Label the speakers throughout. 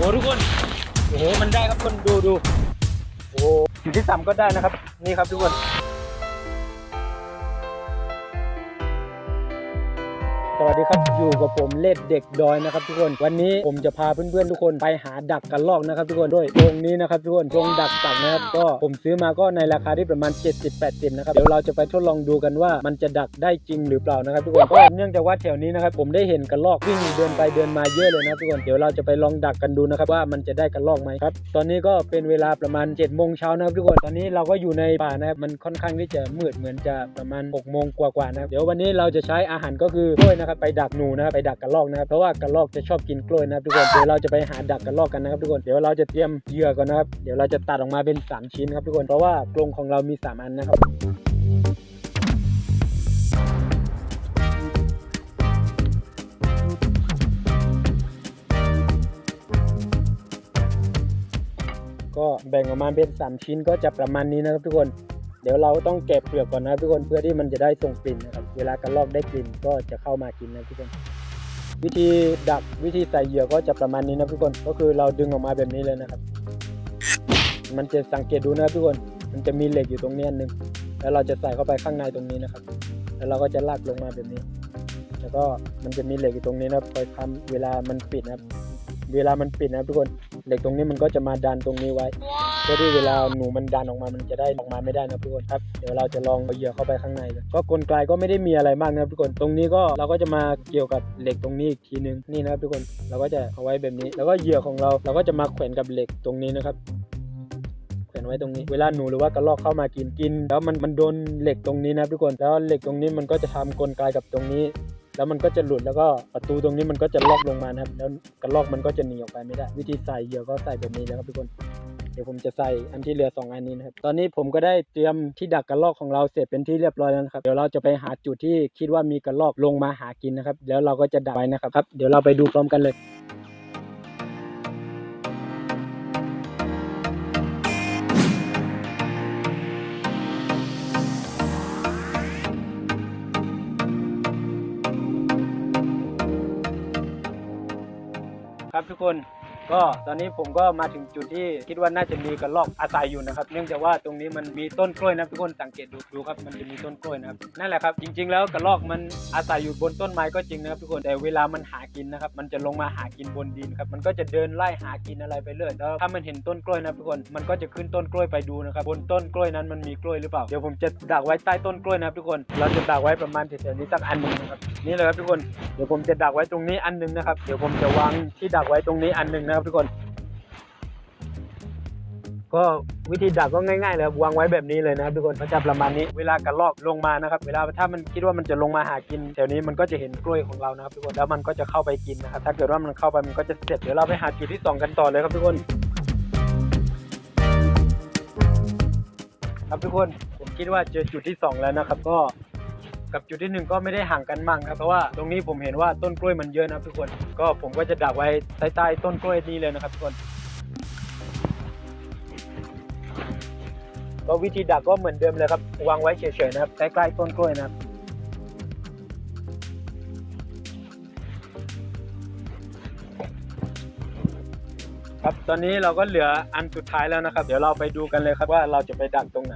Speaker 1: โอ้ทุกคนโอ้โหมันได้ครับคนดูดูโอ้โหอยู่ที่ต่ำก็ได้นะครับ นี่ครับทุกคน สวัสดีครับอยู่กับผมเลดเด็กดอยนะครับทุกคนวันนี้ผมจะพาเพื่อนๆทุกคนไปหาดักกันลอกนะครับทุกคนด้วยตรงนี้นะครับทุกคนตรงดักตักนะครับก็ผมซื้อมาก็ในราคาที่ประมาณ 70-80นะครับเดี๋ยวเราจะไปทดลองดูกันว่ามันจะดักได้จริงหรือเปล่านะครับทุกคนก็เนื่องจากว่าแถวนี้นะครับผมได้เห็นกระลอกวิ่งเดินไปเดินมาเยอะเลยนะทุกคนเดี๋ยวเราจะไปลองดักกันดูนะครับว่ามันจะได้กระลอกไหมครับตอนนี้ก็เป็นเวลาประมาณ7จ็ดโมงเช้านะครับทุกคนตอนนี้เราก็อยู่ในป่านะครับมันค่อนข้างที่จะมืดเหมือนจะประมาณ6กโมงกว่าๆนะครับเดี๋ยววันนี้เราจะใช้อาหารก็คือกล้วยนะครับไปดักหนูนะครับไปดักกระรอกนะครับเพราะว่ากระรอกจะชอบกินกล้วยนะครับทุกคนเดี๋ยวเราจะไปหาดักกระรอกกันนะครับทุกคนเดี๋ยวเราจะเตรียมเหยื่อก่อนนะครับเดี๋ยวเราจะตัดออกมาเป็น 3 ชิ้นครับทุกคนเพราะว่ากรงของเรามี 3 อันนะครับก็แบ่งออกมาเป็น 3 ชิ้นก็จะประมาณนี้นะครับทุกคน เดี๋ยวเราต้องแกะเปลือกก่อนนะทุกคนเพื่อที่มันจะได้ส่งกลิ่นนะครับ เวลากระรอกได้กลิ่นก็จะเข้ามากินนะทุกคน วิธีดักวิธีใส่เหยื่อก็จะประมาณนี้นะทุกคน ก็คือเราดึงออกมาแบบนี้เลยนะครับ มันจะสังเกตดูนะทุกคน มันจะมีเหล็กอยู่ตรงนี้อันหนึงแล้วเราจะใส่เข้าไปข้างในตรงนี้นะครับ แล้วเราก็จะลากลงมาแบบนี้ แล้วก็มันจะมีเหล็กอยู่ตรงนี้นะคอยค้ำเวลามันปิดนะครับ เวลามันปิดนะทุกคน เหล็กตรงนี้มันก็จะมาดันตรงนี้ไว้ พื่อที่เวลาหนูมันดันออกมามันจะได้ออกมาไม่ได้นะทุกคนครับเดี๋ยวเราจะลองเอาเหยื่อเข้าไปข้างในเลยก็กลไกก็ไม่ได้มีอะไรมากนะครับทุกคนตรงนี้ก็เราก็จะมาเกี่ยวกับเหล็กตรงนี้อีกทีนึงนี่นะครับทุกคนเราก็จะเอาไว้แบบนี้ แล้วก็เหยื่อของเราเราก็จะมาแขวนกับเหล็กตรงนี้นะครับแขวนไว้ตรงนี้เวลาหนูหรือว่ากระรอกเข้ามากินกิน แล้วมันมันโดนเหล็กตรงนี้นะทุกคนแล้วเหล็กตรงนี้มันก็จะทำกลไกกับตรงนี้ แล้วมันก็จะหลุดแล้วก็ประตูตรงนี้มันก็จะล็อกลงมานะครับแล้วกระรอกมันก็จะหนีออกไปไม่ได้ วิธีใส่เหยื่อก็ใส่แบบนี้นะครับทุกคน เดี๋ยวผมจะใส่อันที่เหลือ 2 อันนี้นะครับ ตอนนี้ผมก็ได้เตรียมที่ดักกระรอกของเราเสร็จเป็นที่เรียบร้อยแล้วนะครับ เดี๋ยวเราจะไปหาจุดที่คิดว่ามีกระรอกลงมาหากินนะครับ แล้วเราก็จะดักไว้นะครับครับ เดี๋ยวเราไปดูพร้อมกันเลยครับทุกคน ก็ตอนนี้ผมก็มาถึงจุดที่คิดว่าน่าจะมีกระรอกอาศัยอยู่นะครับ เนื่องจากว่าตรงนี้มันมีต้นกล้วยนะทุกคนสังเกตดูดูครับมันจะมีต้นกล้วยนะครับนั่นแหละครับจริง ๆ แล้วกระรอกมันอาศัยอยู่บนต้นไม้ก็จริงนะครับทุกคนแต่เวลามันหากินนะครับมันจะลงมาหากินบนดินครับมันก็จะเดินไล่หากินอะไรไปเรื่อยแล้วถ้ามันเห็นต้นกล้วยนะทุกคนมันก็จะขึ้นต้นกล้วยไปดูนะครับบนต้นกล้วยนั้นมันมีกล้วยหรือเปล่าเดี๋ยวผมจะดักไว้ใต้ต้นกล้วยนะครับทุกคน เราจะดักไว้ประมาณแถวๆนี้สักอันหนึ่งนะครับนี่เลยครับทุกคนเดี๋ยวผมจะดักไว้ตรงนี้อันหนึงนะครับเดี๋ยวผมจะวางที่ดักไว้ตรงนี้อันหนึงนะครับทุกคน ก็วิธีดักก็ง่ายๆเลยครับวางไว้แบบนี้เลยนะครับทุกคนก็จะประมาณนี้เวลากระลอกลงมานะครับ เวลาถ้ามันคิดว่ามันจะลงมาหากินแถวนี้มันก็จะเห็นกล้วยของเรานะครับทุกคนแล้วมันก็จะเข้าไปกินนะครับถ้าเกิดว่ามันเข้าไปมันก็จะเสร็จเดี๋ยวเราไปหาจุดที่สองกันต่อเลยครับทุกคนครับทุกคนผมคิดว่าเจอจุดที่สองแล้วนะครับ ก็ กับจุดที่หนึ่งก็ไม่ได้ห่างกันมากครับเพราะว่าตรงนี้ผมเห็นว่าต้นกล้วยมันเยอะนะครับทุกคน ก็ผมก็จะดักไว้ใต้ต้ต้นกล้วยนี้เลยนะครับทุกคนก็วิธีดักก็เหมือนเดิมเลยครับวางไว้เฉยๆนะครับใกล้ๆต้นกล้วยนะครับครับตอนนี้เราก็เหลืออันสุดท้ายแล้วนะครับ เดี๋ยวเราไปดูกันเลยครับว่าเราจะไปดักตรงไหน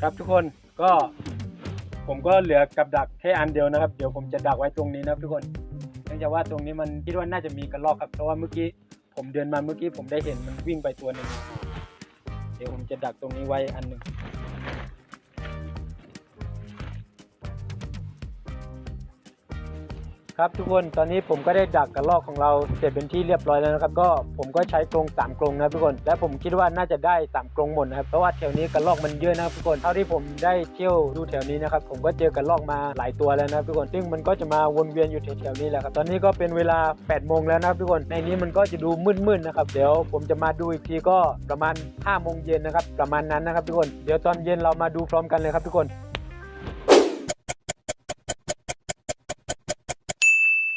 Speaker 1: ครับทุกคนก็ผมก็เหลือกับดักแค่อันเดียวนะครับ เดี๋ยวผมจะดักไว้ตรงนี้นะครับทุกคนเนื่องจากว่าตรงนี้มันคิดว่าน่าจะมีกระรอกครับ เพราะว่าเมื่อกี้ผมเดินมาเมื่อกี้ผมได้เห็นมันวิ่งไปตัวหนึ่งเดี๋ยวผมจะดักตรงนี้ไว้อันหนึ่ง ครับทุกคนตอนนี้ผมก็ได้ดักกระรอกของเราเสร็จเป็นที่เรียบร้อยแล้วนะครับ ก็ผมก็ใช้กรงสามกรงนะทุกคน และผมคิดว่าน่าจะได้สามกรงหมดนะครับเพราะว่าแถวนี้กระรอกมันเยอะนะครับทุกคนเท่าที่ผมได้เที่ยวดูแถวนี้นะครับผมก็เจอกระรอกมาหลายตัวแล้วนะครับทุกคนซึ่งมันก็จะมาวนเวียนอยู่แถวๆนี้แหละครับตอนนี้ก็เป็นเวลา8โมงแล้วนะครับทุกคนในนี้มันก็จะดูมืดๆนะครับเดี๋ยวผมจะมาดูอีกทีก็ประมาณ5โมงเย็นนะครับประมาณนั้นนะครับทุกคนเดี๋ยวตอนเย็นเรามาดูพร้อมกันเลยครับทุกคน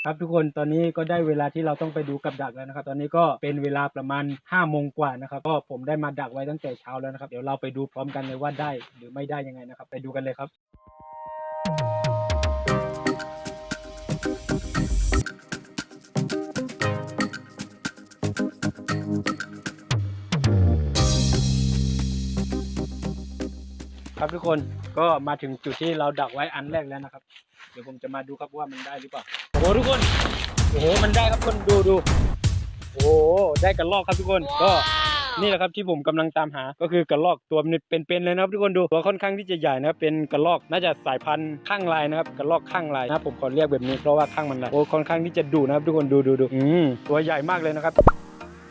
Speaker 1: ครับทุกคนตอนนี้ก็ได้เวลาที่เราต้องไปดูกับดักแล้วนะครับ ตอนนี้ก็เป็นเวลาประมาณ5้าโมงกว่านะครับก็ผมได้มาดักไว้ตั้งแต่เช้าแล้วนะครับ เดี๋ยวเราไปดูพร้อมกันเลยว่าได้หรือไม่ได้ยังไงนะครับ ไปดูกันเลยครับครับทุกคนก็มาถึงจุดที่เราดักไว้อันแรกแล้วนะครับ เดี๋ยวผมจะมาดูครับว่ามันได้หรือเปล่า หทุกคน โอ้โห มันได้ครับทุกคนดูดู โอ้โห ได้กระลอกครับทุกคน ก็นี่แหละครับที่ผมกำลังตามหา ก็คือกระลอกตัวมันเป็นๆเลยนะครับทุกคนดูตัวค่อนข้างที่จะใหญ่นะครับเป็นกระลอกน่าจะสายพันธุ์ข้างลายนะครับกระลอกข้างลายนะครับผมขอเรียกแบบนี้เพราะว่าข้างมันลายโอ้ค่อนข้างที่จะดุนะครับทุกคนดูดูดูอืมตัวใหญ่มากเลยนะครับ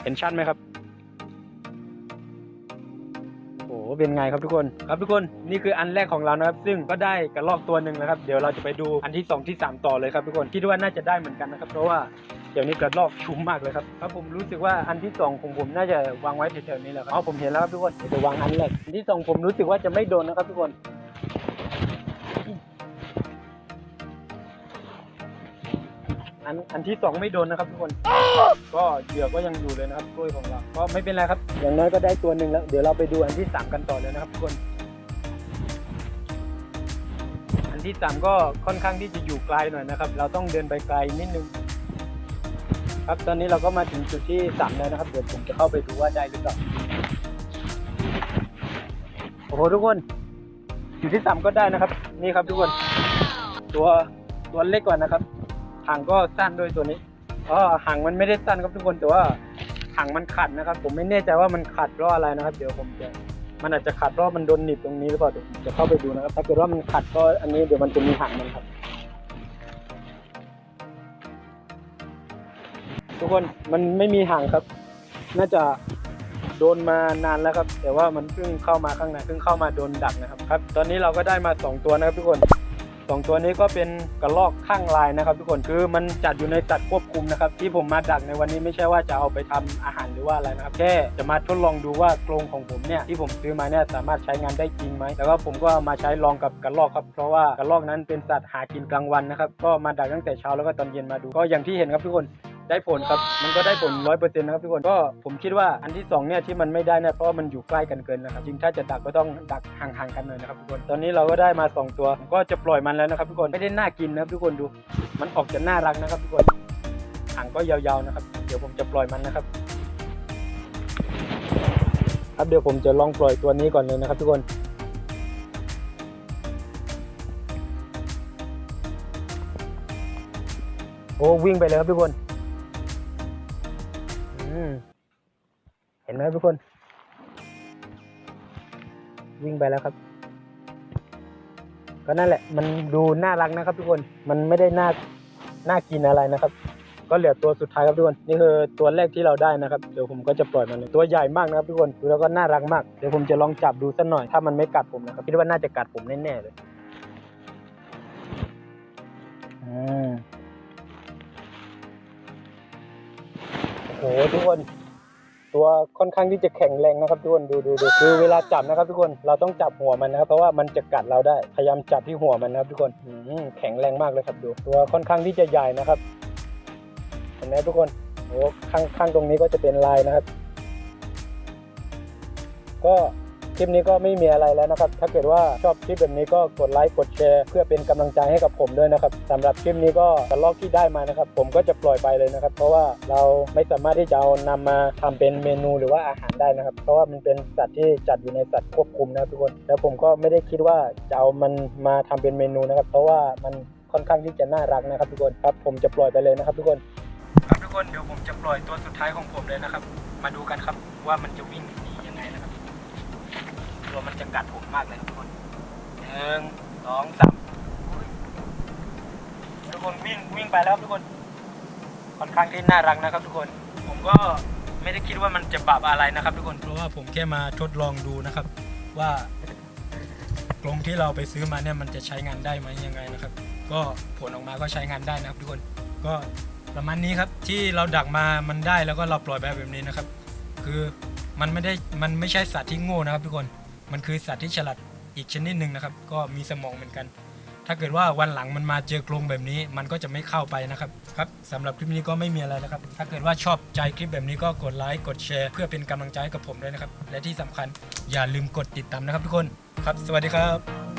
Speaker 1: เห็นชัดไหมครับ เป็นไงครับทุกคนครับทุกคนนี่คืออันแรกของเรานะครับ ซึ่งก็ได้กระลอกตัวหนึ่งแล้วครับ เดี๋ยวเราจะไปดูอันที่สองที่สามต่อเลยครับทุกคนคิดว่าน่าจะได้เหมือนกันนะครับ เพราะว่าเดี๋ยวนี้กระลอกชุ่มมากเลยครับครับผมรู้สึกว่าอันที่สองของผมน่าจะวางไว้แถวๆนี้แหละครับอ๋อผมเห็นแล้วครับทุกคนเดี๋ยวจะวางอันแรกอันที่สองผมรู้สึกว่าจะไม่โดนนะครับทุกคน อันอันที่สองไม่โดนนะครับทุกคน ก็เหยื่อก็ยังอยู่เลยนะครับกล้วยของเราก็ไม่เป็นไรครับ อย่างน้อยก็ได้ตัวหนึ่งแล้ว เดี๋ยวเราไปดูอันที่สามกันต่อเลยนะครับทุกคน อันที่สามก็ค่อนข้างที่จะอยู่ไกลหน่อยนะครับ เราต้องเดินไปไกลนิดนึง ครับตอนนี้เราก็มาถึงจุดที่สามแล้วนะครับ เดี๋ยวผมจะเข้าไปดูว่าได้หรือเปล่าโอ้โหทุกคนจุดที่สามก็ได้นะครับ นี่ครับทุกคน ตัวตัวเล็กกว่านะครับ หางก็สั้นด้วยตัวนี้อ๋อหางมันไม่ได้สั้นครับทุกคนแต่ว่าหางมันขัดนะครับ ผมไม่แน่ใจว่ามันขัดเพราะอะไรนะครับ เดี๋ยวผมจะมันอาจจะขัดเพราะมันโดนหนีบตรงนี้หรือเปล่าเดี๋ยวผมจะเข้าไปดูนะครับถ้าเกิดว่ามันขัดก็อันนี้เดี๋ยวมันจะมีหางมันครับ ทุกคนมันไม่มีหางครับ น่าจะโดนมานานแล้วครับ แต่ว่ามันเพิ่งเข้ามาข้างในเพิ่งเข้ามาโดนดักนะครับครับ ตอนนี้เราก็ได้มาสองตัวนะครับทุกคน สองตัวนี้ก็เป็นกระลอกข้างลายนะครับ ทุกคนคือมันจัดอยู่ในจัดควบคุมนะครับ ที่ผมมาดักในวันนี้ไม่ใช่ว่าจะเอาไปทำอาหารหรือว่าอะไรนะครับแค่จะมาทดลองดูว่ากรงของผมเนี่ยที่ผมซื้อมาเนี่ยสามารถใช้งานได้จริงไหมแล้วก็ผมก็มาใช้ลองกับกระลอกครับเพราะว่ากระลอกนั้นเป็นสัตว์หากินกลางวันนะครับ ก็มาดักตั้งแต่เช้าแล้วก็ตอนเย็นมาดูก็อย่างที่เห็นครับทุกคน ได้ผลครับ มันก็ได้ผลร้อยเปอร์เซ็นต์นะครับทุกคน ก็ผมคิดว่าอันที่สองเนี่ยที่มันไม่ได้เนี่ยเพราะว่ามันอยู่ใกล้กันเกินนะครับจริงถ้าจะดักก็ต้องดักห่างๆกันหน่อยนะครับทุกคน ตอนนี้เราก็ได้มาสองตัวผมก็จะปล่อยมันแล้วนะครับทุกคน ไม่ได้น่ากินนะครับทุกคนดู มันออกจะน่ารักนะครับทุกคนหางก็ยาวๆนะครับ เดี๋ยวผมจะปล่อยมันนะครับ ครับเดี๋ยวผมจะลองปล่อยตัวนี้ก่อนเลยนะครับ ทุกคนโอ้วิ่งไปเลยครับทุกคน นไหมครับทุกคน วิ่งไปแล้วครับ ก็นั่นแหละ มันดูน่ารักนะครับ ทุกคนมันไม่ได้น่าน่ากินอะไรนะครับ ก็เหลือตัวสุดท้ายครับทุกคนนี่คือตัวแรกที่เราได้นะครับเดี๋ยวผมก็จะปล่อยมันเลยตัวใหญ่มากนะครับทุกคนดูแล้วก็น่ารักมากเดี๋ยวผมจะลองจับดูสักหน่อยถ้ามันไม่กัดผมนะครับคิดว่าน่าจะกัดผมแน่ๆเลยอโอ้โหทุกคน ตัวค่อนข้างที่จะแข็งแรงนะครับทุกคนดูดูดูคือเวลาจับนะครับทุกคนเราต้องจับหัวมันนะครับเพราะว่ามันจะกัดเราได้พยายามจับที่หัวมันนะครับทุกคนแข็งแรงมากเลยครับดูตัวค่อนข้างที่จะใหญ่นะครับเห็นไหมทุกคนโอ้ข้างข้างตรงนี้ก็จะเป็นลายนะครับ ก็ ลิปนี้ก็ไม่มีอะไรแล้วนะครับ ถ้าเกิดว่าชอบคลิปแบบนี้ก็กดไลค์กดแชร์เพื่อเป็นกำลังใจให้กับผมด้วยนะครับสำหรับคลิปนี้ก็กระลอกที่ได้มานะครับ ผมก็จะปล่อยไปเลยนะครับ เพราะว่าเราไม่สามารถที่จะเอานำมาทำเป็นเมนูหรือว่าอาหารได้นะครับ เพราะว่ามันเป็นสัตว์ที่จัดอยู่ในสัตว์ควบคุมนะทุกคนแล้วผมก็ไม่ได้คิดว่าจะเอามันมาทำเป็นเมนูนะครับ เพราะว่ามันค่อนข้างที่จะน่ารักนะครับ ทุกคนครับ ผมจะปล่อยไปเลยนะครับ ทุกคน ครับทุกคนเดี๋ยวผมจะปล่อยตัวสุดท้ายของผมเลยนะครับ มาดูกันครับว่ามันจะวิ่ง ตัวมันจะกัดผมมากเลยครับทุกคนหนึ่งสองสามทุกคนวิ่งวิ่งไปแล้วทุกคน ค่อนข้างที่น่ารักนะครับ ทุกคน ผมก็ไม่ได้คิดว่ามันจะบาปอะไรนะครับ ทุกคน เพราะว่าผมแค่มาทดลองดูนะครับ ว่ากรงที่เราไปซื้อมาเนี่ยมันจะใช้งานได้ไหมยังไงนะครับ ก็ผลออกมาก็ใช้งานได้นะครับ ทุกคน ก็ประมาณนี้ครับที่เราดักมามันได้แล้วก็เราปล่อยไปแบบนี้นะครับ คือมันไม่ได้มันไม่ใช่สัตว์ที่โง่นะครับ ทุกคน มันคือสัตว์ที่ฉลาดอีกชนิดหนึ่งนะครับ ก็มีสมองเหมือนกัน ถ้าเกิดว่าวันหลังมันมาเจอกรงแบบนี้ มันก็จะไม่เข้าไปนะครับครับสำหรับคลิปนี้ก็ไม่มีอะไรนะครับ ถ้าเกิดว่าชอบใจคลิปแบบนี้ก็กดไลค์กดแชร์เพื่อเป็นกำลังใจกับผมด้วยนะครับ และที่สำคัญอย่าลืมกดติดตามนะครับทุกคนครับ สวัสดีครับ